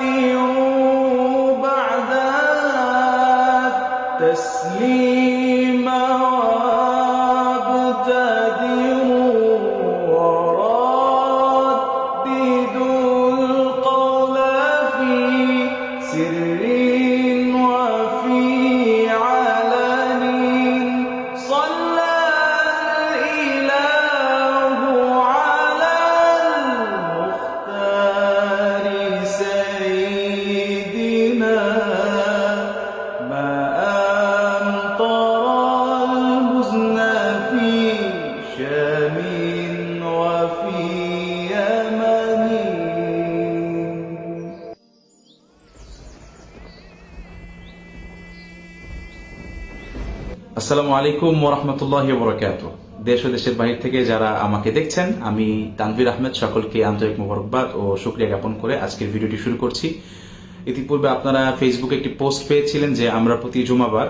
وأكثروا بعد التسليم আসসালামু আলাইকুম ওরহমতুল্লাহ বরকাত দেশ ও দেশের বাহির থেকে যারা আমাকে দেখছেন, আমি তানভীর আহমেদ, সকলকে আন্তরিক মোবারকবাদ ও শুক্রিয়া জ্ঞাপন করে আজকের ভিডিওটি শুরু করছি। ইতিপূর্বে আপনারা ফেসবুকে একটি পোস্ট পেয়েছিলেন যে আমরা প্রতি জুমাবার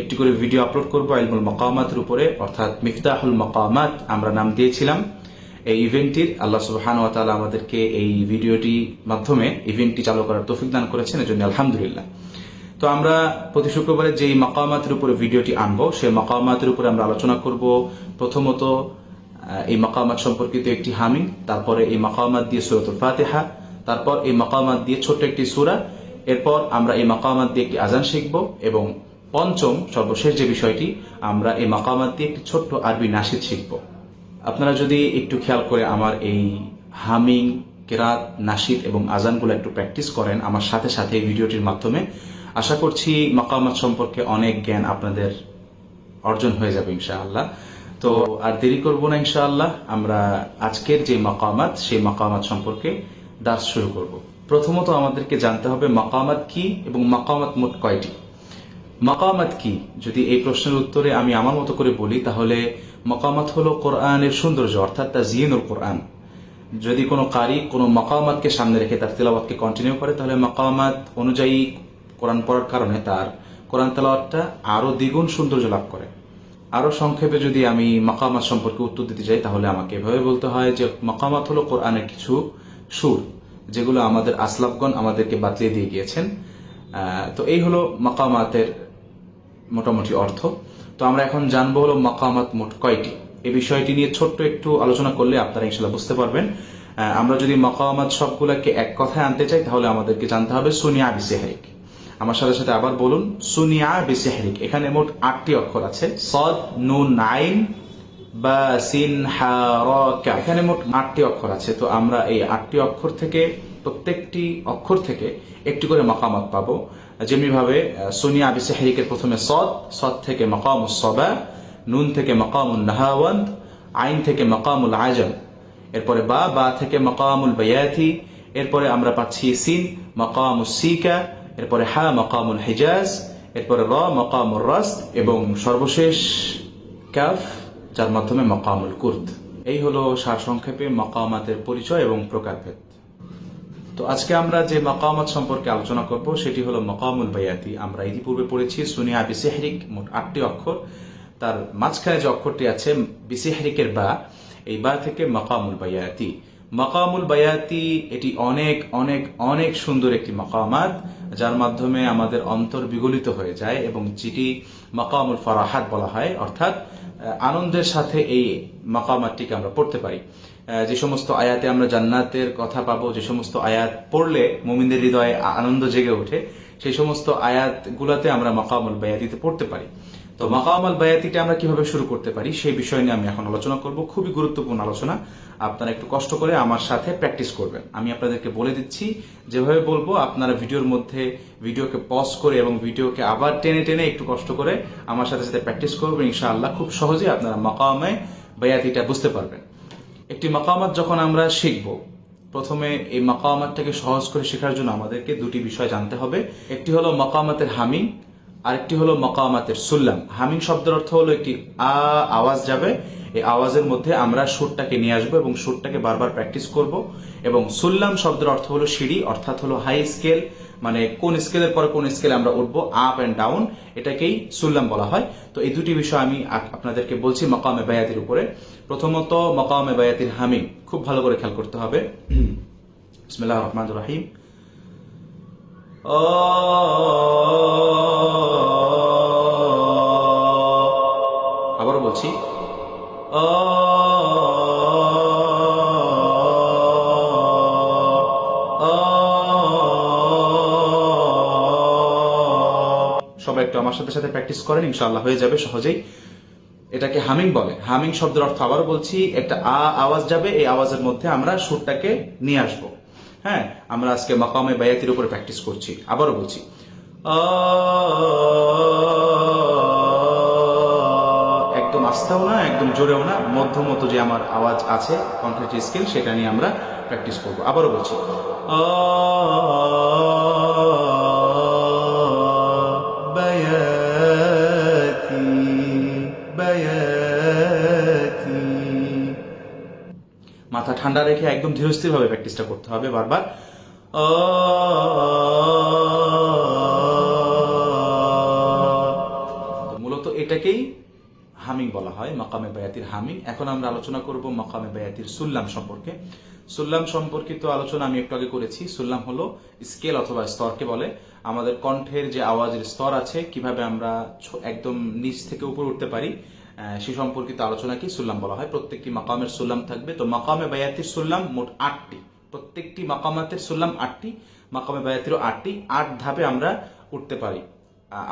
একটি করে ভিডিও আপলোড করব আলমুল মকামাতের উপরে, অর্থাৎ মিফতাহুল মকামাত আমরা নাম দিয়েছিলাম। এই ইভেন্টটির আল্লাহ সুবহান ওয়া তাআলা আমাদেরকে এই ভিডিওটি মাধ্যমে ইভেন্টটি চালু করার তৌফিক দান করেছেন, এজন্য আলহামদুলিল্লাহ। তো আমরা প্রতি শুক্রবারে যেই মাকামাতের উপরে ভিডিওটি আনব, সেই মাকামাতের উপরে আমরা আলোচনা করব। প্রথমত এই মাকামাত সম্পর্কিত একটি হামিং, তারপরে এই মাকামাত দিয়ে সুরতুল ফাতেহা, তারপর এই মাকামাত দিয়ে ছোট্ট একটি সূরা, এরপর আমরা এই মাকামাত দিয়ে একটি আজান শিখব এবং পঞ্চম, সর্বশেষ যে বিষয়টি, আমরা এই মাকামাত দিয়ে একটি ছোট্ট আরবি নাসিদ শিখব। আপনারা যদি একটু খেয়াল করে আমার এই হামিং, কেরাত, নাসিদ এবং আজানগুলো একটু প্র্যাকটিস করেন, আমার সাথে সাথে এই ভিডিওটির মাধ্যমে আশা করছি মাকামাত সম্পর্কে অনেক জ্ঞান আপনাদের অর্জন হয়ে যাবে, ইনশাআল্লাহ। তো আর দেরি করব না, ইনশাআল্লাহ। আমরা আজকের যে মাকামাত, সেই মাকামাত সম্পর্কে দাস শুরু করব। প্রথমত আমাদেরকে জানতে হবে মাকামাত কি এবং মাকামাত মোট কয়টি? মাকামাত কি? যদি এই প্রশ্নের উত্তরে আমি আমার মতো করে বলি, তাহলে মাকামাত হলো কোরআনের সৌন্দর্য, অর্থাৎ তা জিয়নুল কোরআন। যদি কোনো কারি কোনো মাকামাতকে সামনে রেখে তার তেলাওয়াতকে কন্টিনিউ করে, তাহলে মাকামাত অনুযায়ী কোরআন পড়ার কারণে তার কোরআন তেলাওয়াতটা আরও দ্বিগুণ সৌন্দর্য লাভ করে। আরও সংক্ষেপে যদি আমি মাকামাত সম্পর্কে উত্তর দিতে চাই, তাহলে আমাকে এভাবে বলতে হয় যে মাকামাত হলো কোরআনের কিছু সুর, যেগুলো আমাদের আসলাফগণ আমাদেরকে বাতলিয়ে দিয়ে গিয়েছেন। তো এই হলো মাকামাতের মোটামুটি অর্থ। তো আমরা এখন জানব হলো মাকামাত মোট কয়টি। এই বিষয়টি নিয়ে ছোট্ট একটু আলোচনা করলে আপনারা ইনশাল্লাহ বুঝতে পারবেন। আমরা যদি মাকামাত সবগুলোকে এক কথায় আনতে চাই, তাহলে আমাদেরকে জানতে হবে সোনিয়া সুনিয়া বিসেহারিক আমার সাথে সাথে আবার বলুন, সুনিয়া বিসেহারিক। এখানে মোট আটটি অক্ষর আছে। সদ, নুন, নাইন, বা, সিন। এখানে মোট আটটি অক্ষর আছে। তো আমরা এই আটটি অক্ষর থেকে, প্রত্যেকটি অক্ষর থেকে একটি করে মকামত পাবো। যেমনি ভাবে সোনিয়া আবি সেহরিকের প্রথমে সদ সদ থেকে মকাম সবা, নুন থেকে মকামুল নাহাওয়ান্দ আইন থেকে মকামুল আজম। এরপরে বা বা থেকে মকামুল বায়াতি। এরপরে আমরা পাচ্ছি সিন মকামুল সিকা এরপরে হা মকামুল হিজাজ, এরপরে র মকামুল রাস্ত এবং সর্বশেষ কাফ, যার মাধ্যমে মকামুল কুর্দ। এই হলো সারসংক্ষেপে মকামাতের পরিচয় এবং প্রকারভেদ। তো আজকে আমরা যে মকামাত সম্পর্কে আলোচনা করব, সেটি হলো মকামুল বায়াতি। আমরা ইতিপূর্বে পড়েছি সুনিয়া বিসেহরিক মোট আটটি অক্ষর। তার মাঝখানে যে অক্ষরটি আছে বিসেহরিকের বা, এই বা থেকে মকামুল বায়াতি। মকামুল বায়াতি, এটি অনেক অনেক অনেক সুন্দর একটি মকামাত, যার মাধ্যমে আমাদের অন্তর বিগলিত হয়ে যায় এবং যেটি মকামুল ফরাহাত বলা হয়, অর্থাৎ আনন্দের সাথে এই মাকামাতটিকে আমরা পড়তে পারি। যে সমস্ত আয়াতে আমরা জান্নাতের কথা পাবো, যে সমস্ত আয়াত পড়লে মুমিনদের হৃদয়ে আনন্দ জেগে ওঠে, সেই সমস্ত আয়াতগুলোতে আমরা মাকামুল বায়াতিতে পড়তে পারি। তো মাকামুল বায়াতিটা আমরা কীভাবে শুরু করতে পারি সেই বিষয় নিয়ে আমি এখন আলোচনা করব। খুবই গুরুত্বপূর্ণ আলোচনা। আপনারা একটু কষ্ট করে আমার সাথে প্র্যাকটিস করবেন। আমি আপনাদেরকে বলে দিচ্ছি, যেভাবে বলব আপনারা ভিডিওর মধ্যে ভিডিওকে পজ করে এবং ভিডিওকে আবার টেনে টেনে একটু কষ্ট করে আমার সাথে সাথে প্র্যাকটিস করবেন। ইনশাআল্লাহ খুব সহজে আপনারা মাকামে বায়াতিটা বুঝতে পারবেন। একটি মাকামাত যখন আমরা শিখব, প্রথমে এই মাকামাতটাকে সহজ করে শেখার জন্য আমাদেরকে দুটি বিষয় জানতে হবে। একটি হলো মাকামাতের হামিং আরেকটি হলো মাকামাতের সুল্লাম। হামিং শব্দের অর্থ হলো একটি আ আওয়াজ যাবে। এই আওয়াজের মধ্যে আমরা সুরটাকে নিয়ে আসব এবং সুরটাকে বারবার প্র্যাকটিস করব। এবং সুল্লাম শব্দের অর্থ হলো সিঁড়ি, অর্থাৎ হলো হাই স্কেল মানে কোন স্কেলের পরে কোন স্কেলে আমরা উঠবো আপ এন্ড ডাউন এটাকেই সুল্লাম বলা হয়। তো এই দুটি বিষয় আমি আপনাদেরকে বলছি মকামে বায়াতির উপরে। প্রথমত মকামে বায়াতির হামিং, খুব ভালো করে খেয়াল করতে হবে। বিসমিল্লাহ রহমান রহিম। আবারও বলছি। সবাই একটু আমার সাথে সাথে প্র্যাকটিস করেন, ইনশাআল্লাহ হয়ে যাবে সহজেই। এটাকে হামিং বলে। হামিং শব্দের অর্থ আবারও বলছি, একটা আ আওয়াজ যাবে, এই আওয়াজের মধ্যে আমরা সুরটাকে নিয়ে আসব। হ্যাঁ আমরা আজকে মাকামে বায়াতির উপর প্র্যাকটিস করছি। আবারও বলছি। একদম আস্তেও না একদম জোরেও না মধ্যমতো যে আমার আওয়াজ আছে কণ্ঠের যে স্কিল সেটা নিয়ে আমরা প্র্যাকটিস করব। আবারও বলছি। আ, মাথা ঠান্ডা রেখে একদম ধীরস্থির ভাবে প্র্যাকটিসটা করতে হবে বারবার। মূলত এটাকেই হামিং বলা হয়, মাকামে বায়াতির হামিং। এখন আমরা আলোচনা করব মাকামে বায়াতির সুল্লাম সম্পর্কে। সুল্লাম সম্পর্কিত আলোচনা আমি একটু আগে করেছি। সুল্লাম হলো স্কেল অথবা স্তরকে বলে। আমাদের কণ্ঠের যে আওয়াজের স্তর আছে, কীভাবে আমরা একদম নিচ থেকে উপরে উঠতে পারি সে সম্পর্কিত আলোচনাকে সুল্লাম বলা হয়? প্রত্যেকটি মাকামের সুল্লাম থাকবে। তো মাকামে বায়াতির সুল্লাম মোট আটটি। প্রত্যেকটি মাকামাতের সুল্লাম আটটি, মাকামে বায়াতিরও আটটি। আট ধাপে আমরা উঠতে পারি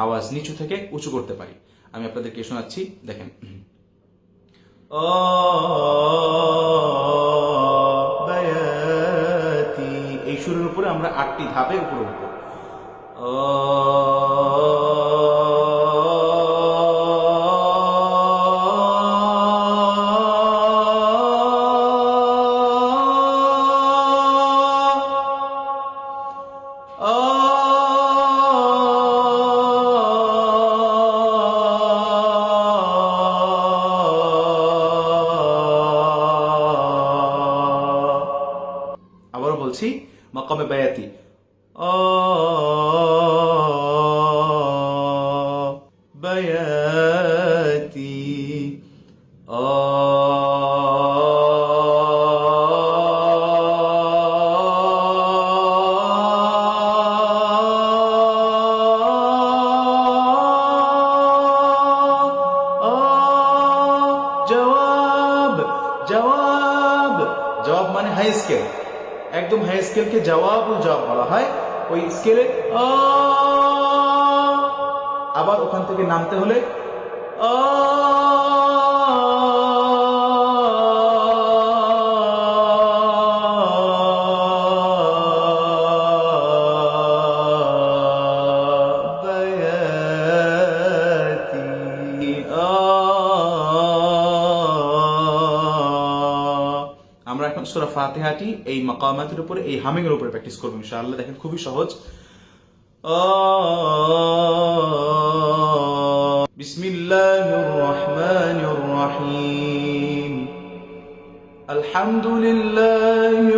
আওয়াজ নিচু থেকে উঁচু করতে পারি। আমি আপনাদেরকে শোনাচ্ছি, দেখেন। ও এই শুরুর উপরে আমরা আটটি ধাপে উপরে উঠব। ও বলছি মাকামে বায়াতি। আ ওই স্কেলে ফাতেহাটি এই মাকামাতের উপরে, এই হামিং এর উপরে প্র্যাকটিস করব ইনশাআল্লাহ। দেখেন, খুবই সহজ। বিসমিল্লাহ রহমানির রহিম।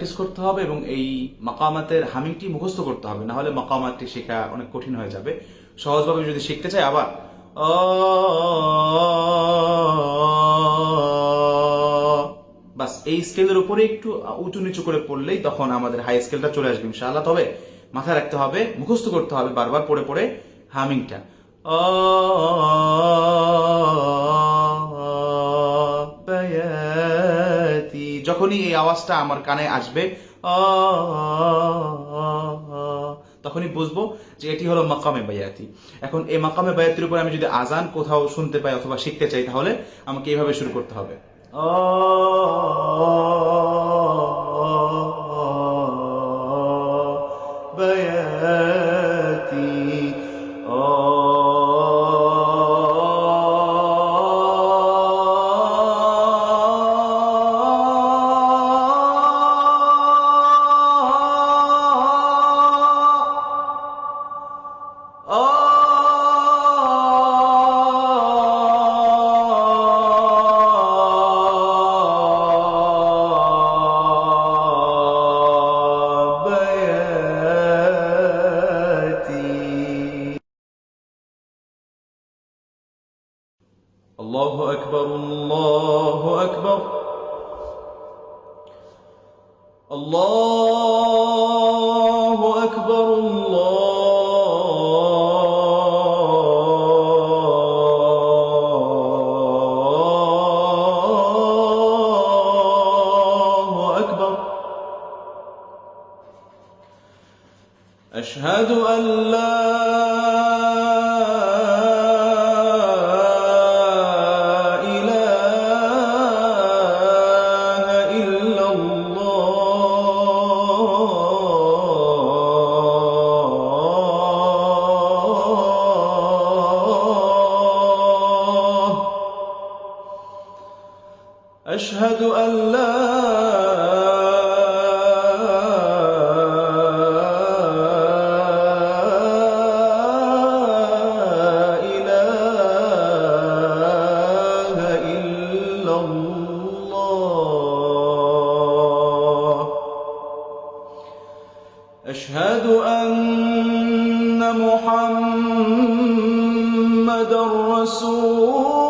প্র্যাকটিস করতে হবে এবং এই মাকামাতের হামিংটি মুখস্থ করতে হবে। না হলে মাকামাতটি শেখা অনেক কঠিন হয়ে যাবে। সহজভাবে যদি শিখতে চাই আবার। বাস এই স্কেলের উপরে একটু উঁচু নিচু করে পড়লেই তখন আমাদের হাই স্কেলটা চলে আসবে ইনশাআল্লাহ। তবে মাথায় রাখতে হবে মুখস্থ করতে হবে বারবার পড়ে পড়ে হামিংটা। আ, যখনই এই আওয়াজটা আমার কানে আসবে তখনই বুঝব যে এটি হলো মাকামে বায়াতি। এখন এই মাকামে বায়াতির উপর আমি যদি আজান কোথাও শুনতে পাই অথবা শিখতে চাই, তাহলে আমাকে এইভাবে শুরু করতে হবে। ও أشهد أن لا أشهد أن محمد رسول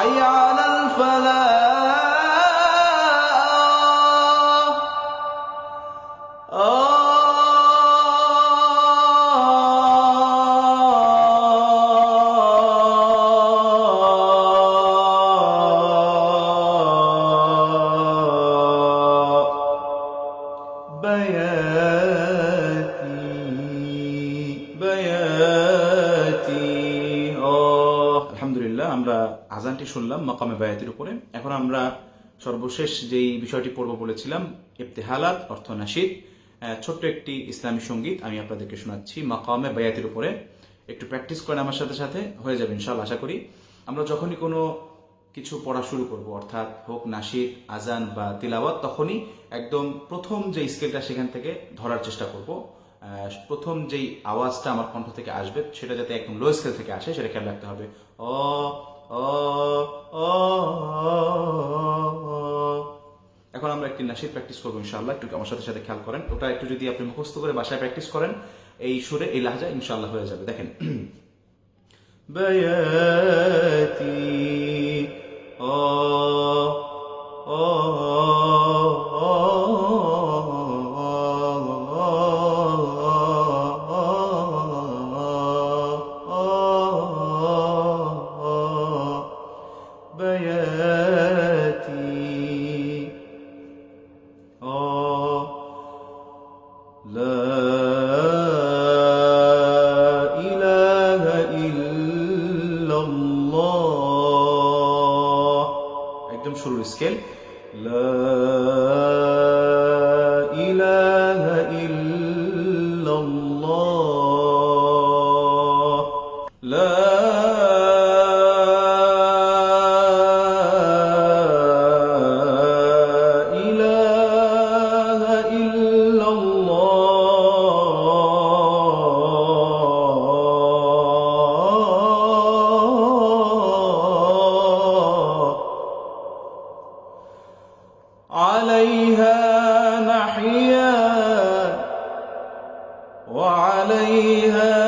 哎呀。সর্বশেষ যেই বিষয়টি পড়ব বলেছিলাম ইফতেহালাত অর্থ নাসিদ ছোট্ট একটি ইসলামী সংগীত আমি আপনাদেরকে শোনাচ্ছি। মাকামে বায়াতির উপরে। একটু প্র্যাকটিস করেন আমার সাথে সাথে, হয়ে যাবে ইনশাল্লাহ আশা করি। আমরা যখনই কোনো কিছু পড়া শুরু করব, অর্থাৎ হোক নাসিদ আজান বা তিলাওয়াত, তখনই একদম প্রথম যে স্কেলটা সেখান থেকে ধরার চেষ্টা করব। প্রথম যেই আওয়াজটা আমার কণ্ঠ থেকে আসবে, সেটা যাতে একদম লো স্কেল থেকে আসে, সেটা খেয়াল রাখতে হবে। অ এখন আমরা একটি নাসির প্র্যাকটিস করব ইনশাল্লাহ একটু আমার সাথে সাথে খেয়াল করেন। ওটা একটু যদি আপনি মুখস্থ করে বাসায় প্র্যাকটিস করেন, এই সুরে এই লাহাজা ইনশাল্লাহ হয়ে যাবে। দেখেন। বয়াতি ও ও একদম শুরুর স্কেল لا وعليها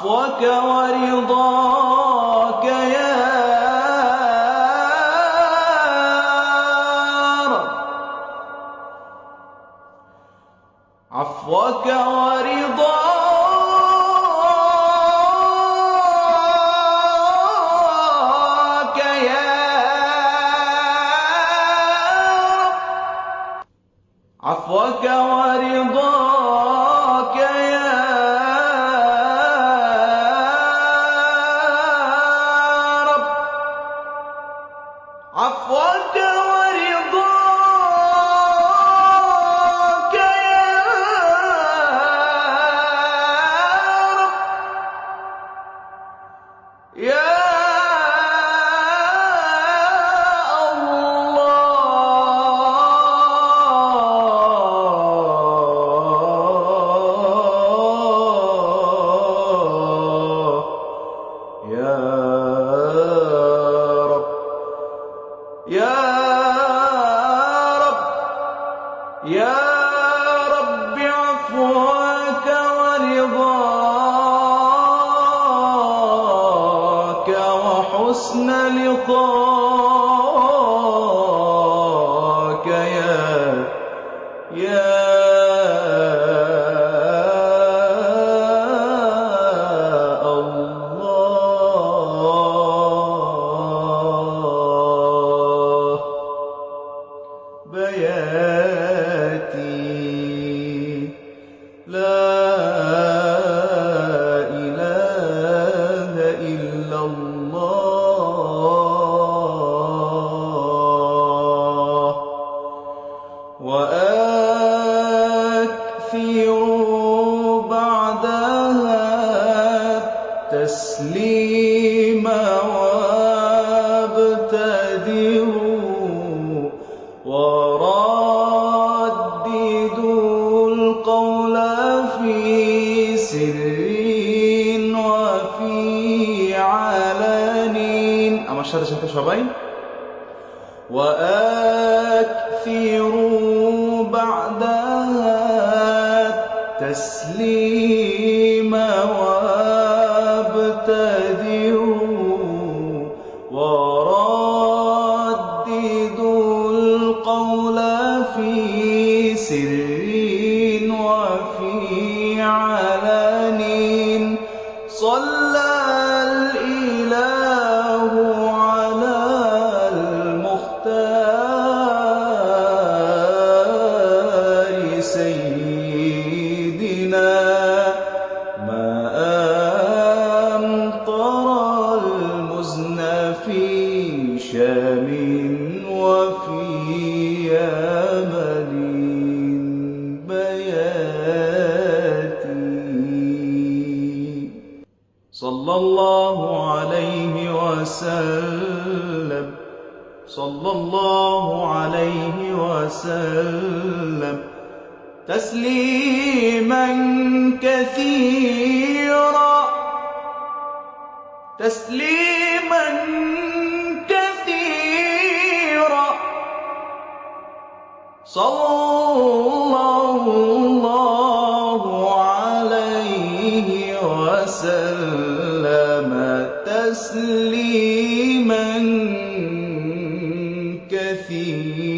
عفوك ورضاك. بعدها تسليم. صلى الله عليه وسلم. صلى الله عليه وسلم. تسليما كثيرا. تسليما كثيرا. صلى الله تسليما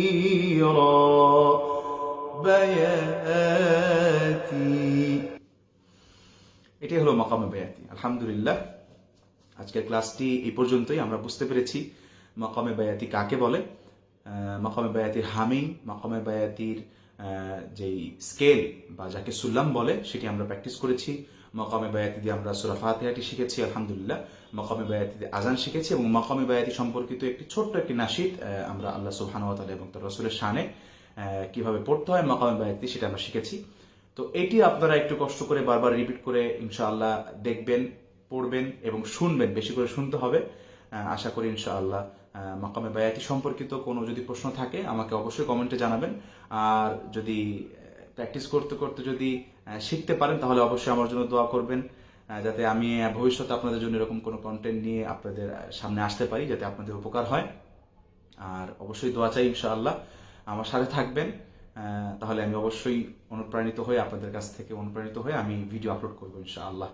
كثيرا بياتي এটাই হলো মাকামে বায়াতি আলহামদুলিল্লাহ আজকের ক্লাসটি এই পর্যন্তই আমরা বুঝতে পেরেছি মাকামে বায়াতি কাকে বলে আহ, মাকামে বায়াতির হামিং মাকামে বায়াতির আহ, যেই স্কেল বা যাকে সুল্লাম বলে সেটি আমরা প্র্যাকটিস করেছি মকামে বায়াতি দিয়ে আমরা সুরা ফাতিহাটি শিখেছি, আলহামদুলিল্লাহ। মকামে বায়াতি দিয়ে আজান শিখেছি এবং মকামে বায়াতি সম্পর্কিত একটি ছোট্ট একটি নাসিদ আমরা আল্লাহ সুবহানাহু ওয়া এবং তার রসুলের শানে কীভাবে পড়তে হয়, মকামে বায়াতি সেটা আমরা শিখেছি। তো এটি আপনারা একটু কষ্ট করে বারবার রিপিট করে ইনশাআল্লাহ দেখবেন, পড়বেন এবং শুনবেন, বেশি করে শুনতে হবে। আশা করি ইনশাআল্লাহ মাকামে বায়াতি সম্পর্কিত কোনো যদি প্রশ্ন থাকে আমাকে অবশ্যই কমেন্টে জানাবেন। আর যদি প্র্যাকটিস করতে করতে যদি শিখতে পারেন, তাহলে অবশ্যই আমার জন্য দোয়া করবেন যাতে আমি ভবিষ্যতে আপনাদের জন্য এরকম কোনো কন্টেন্ট নিয়ে আপনাদের সামনে আসতে পারি, যাতে আপনাদের উপকার হয়। আর অবশ্যই দোয়া চাই ইনশাআল্লাহ, আমার সাথে থাকবেন তাহলে আমি অবশ্যই অনুপ্রাণিত হয়ে আপনাদের কাছ থেকে অনুপ্রাণিত হয়ে আমি ভিডিও আপলোড করব ইনশাআল্লাহ।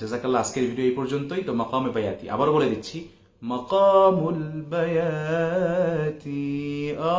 জাজাকাল্লাহ, আজকের ভিডিও এই পর্যন্তই, তো মকামে বায়াতি। আবার বলে দিচ্ছি, মকামুল বায়াতি আ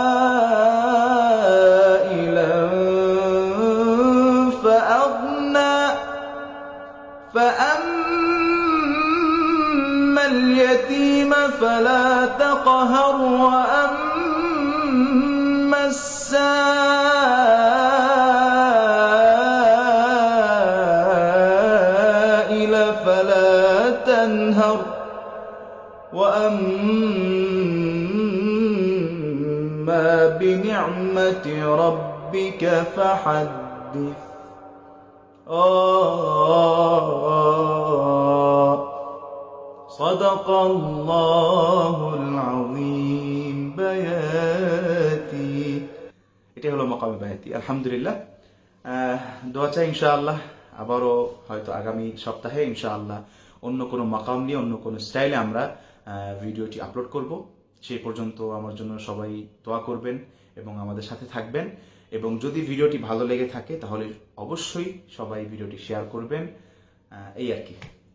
اليتيم فلا تقهر وأما السائل فلا تنهر وأما بنعمة ربك فحدث. آه صدق الله العظيم بياتي এটা হলো মকামে বায়াতি আলহামদুলিল্লাহ আহ, দোয়া চাই ইনশাআল্লাহ আবারও হয়তো আগামী সপ্তাহে ইনশাআল্লাহ অন্য কোনো মাকাম নিয়ে অন্য কোনো স্টাইলে আমরা আহ, ভিডিওটি আপলোড করব সেই পর্যন্ত আমার জন্য সবাই দোয়া করবেন এবং আমাদের সাথে থাকবেন এবং যদি ভিডিওটি ভালো লেগে থাকে তাহলে অবশ্যই সবাই ভিডিওটি শেয়ার করবেন আহ, এই আর কি